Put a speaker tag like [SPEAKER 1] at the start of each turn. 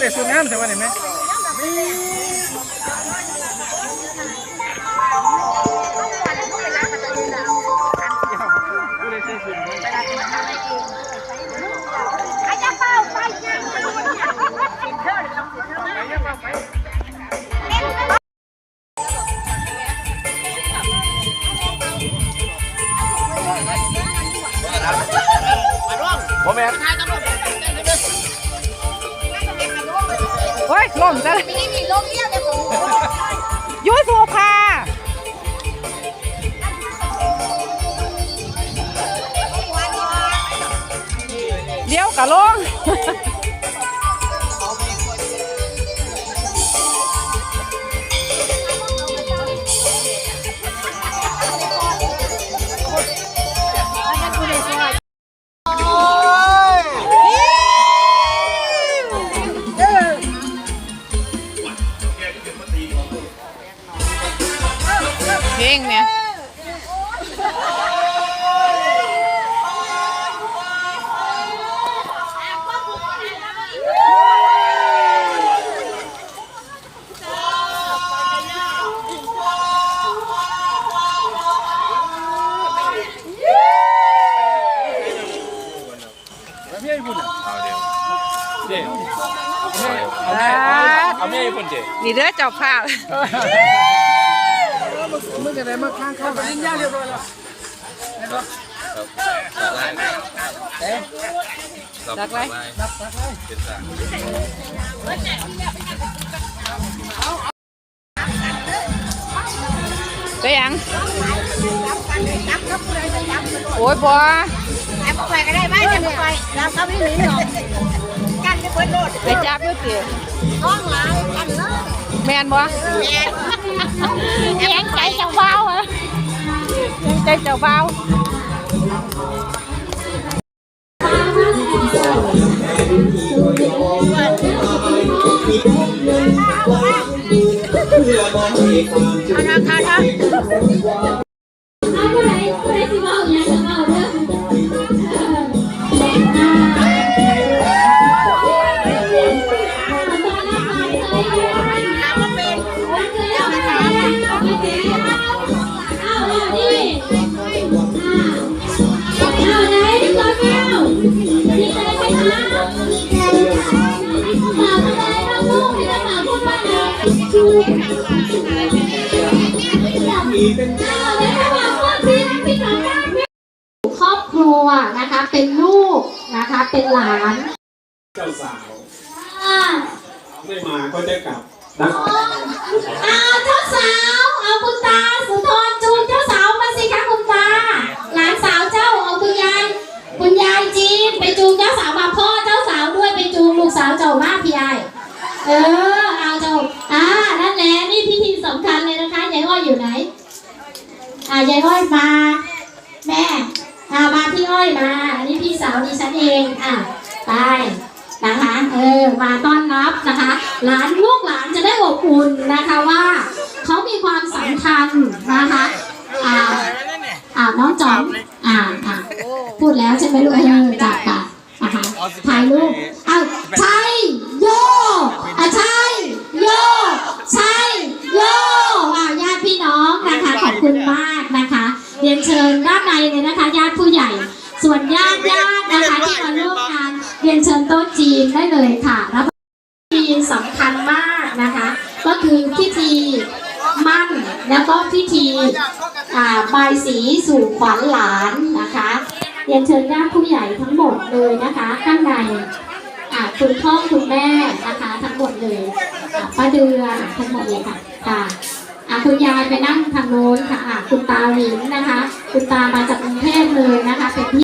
[SPEAKER 1] เด็กสูงงามใช่ไหมเห็นไหม ผ
[SPEAKER 2] ม
[SPEAKER 1] แม่
[SPEAKER 3] โอ้ยล่มซะ
[SPEAKER 2] มีมีลมเยี่ยมเลยผม
[SPEAKER 3] ยูทูบค่ะเดี๋ยวกะลง เพลงเนี่ย
[SPEAKER 1] แล้วพี่ไอ้คุณอะ
[SPEAKER 4] เอาเดี๋ยว
[SPEAKER 1] เด็ก
[SPEAKER 3] อ่า
[SPEAKER 1] เอาแม่ไอ้คุณเด็ก
[SPEAKER 3] นี่เด้อเจ้าภาพ
[SPEAKER 1] มึงจะไหนมาข้างข้างไปยิงยาเรียบร้อยแล้ว
[SPEAKER 4] ครับตัดไล่เอ๊ะ
[SPEAKER 3] ตัดไล่
[SPEAKER 4] เป็นสาม
[SPEAKER 3] ไปยังโอ้ยบัว
[SPEAKER 2] แอบไปก็ได้ไหมแอบไปแล้วเขาไม่หนีหรอกกันจะเปิดโลด
[SPEAKER 3] ไปจับอยุติ
[SPEAKER 2] น้องหลายกันเลย
[SPEAKER 3] แมนบ่
[SPEAKER 2] แย่งใจจะเฝ้าอะ
[SPEAKER 3] ยังใจเจ้าเบา
[SPEAKER 2] เอาทางท
[SPEAKER 5] ครอบครัวนะคะ เป็นลูกนะคะ เป็นหลาน
[SPEAKER 6] เจ้าสาว
[SPEAKER 5] อ่า
[SPEAKER 6] ไม่มาก็จะกลับนะ
[SPEAKER 5] อ่าเจ้าสาว เอาคุณตาสุนทรจู พี่อ้อยมา แม่อ่ามาพี่อ้อยมา อันนี้พี่สาวดิฉันเองอะไปนะคะเออมาต้อนรับนะคะหลานลูกหลานจะได้อบอุ่นนะคะว่าเขามีความสำคัญนะคะอ่าอ่าน้องจอมอ่าอ่าพูดแล้วใช่ไหมลูกเออจับปะนะคะถ่ายรูปอ้าวใช่โยอะใช่โยใช่โยอ่าญาติพี่น้องนะคะขอบคุณมากนะคะ นเชิญด้านในเลยนะคะญาติผู้ใหญ่ ส่วนญาติญาตินะคะที่มาร่วมงานเรียนเชิญโต๊ะจีนได้เลยค่ะรับพิธีสำคัญมากนะคะ ก็คือพิธีมั่นแล้วก็พิธีอ่าบายสีสู่ขวัญหลานนะคะเรียนเชิญญาติผู้ใหญ่ทั้งหมดเลยนะคะข้างในคุณพ่อคุณแม่นะคะทั้งหมดเลยป้าเดือทั้งหมดเลยค่ะ ค่ะอ่าคุณยายไปนั่งทางโน้นค่ะอคุณตาหลินนะคะ คุณตามาจากกรุงเทพเลยนะคะเป็นที่